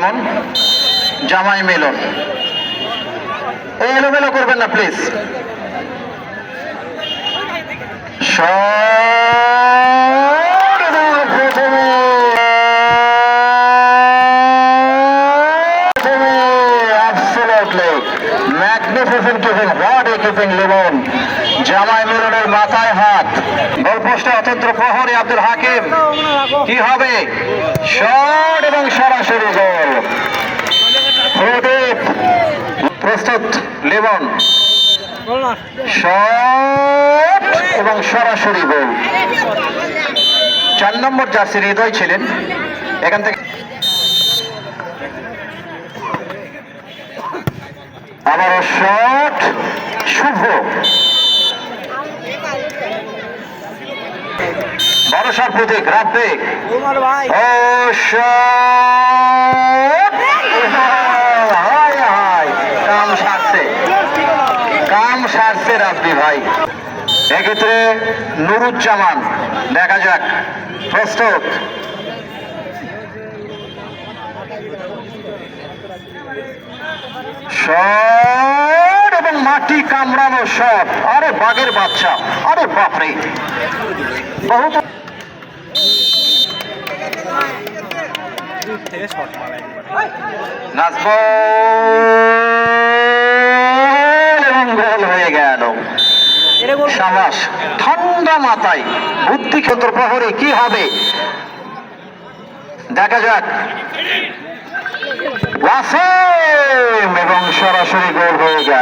লিমন জামাই মিলন। এলোমেলো করবেন না প্লিজ. জামাই মিলনের মাথায় হাত। গোলপোস্টে অতন্ত্র প্রহরী আব্দুল হাকিম। কি হবে? শট এবং সরাসরি গোল। প্রস্তুত লিমন। শট এবং সরাসরি গোল। চার নম্বর জার্সির হৃদয় ছিলেন। এখান থেকে আবারও শট। শুভ। ভরসার প্রতীক রাব্বে। তোমার ভাই। ও শট হায় হায় কাম সারছে কাম সারছে রাব্বি ভাই। এক্ষেত্রে নুরুজ্জামান, দেখা যাক, প্রস্তুত। শট এবং মাটি কামড়ানো শট। আরে বাঘের বাচ্চা, আরে বাপরে। বহুত নাজব এবং গোল হয়ে গোল। ঠান্ডা মাথায়, বুদ্ধি ক্ষেত্র প্রহরে কি হবে? দেখা যাক। ওয়াসিম এবং সরাসরি গোল হয়ে গেল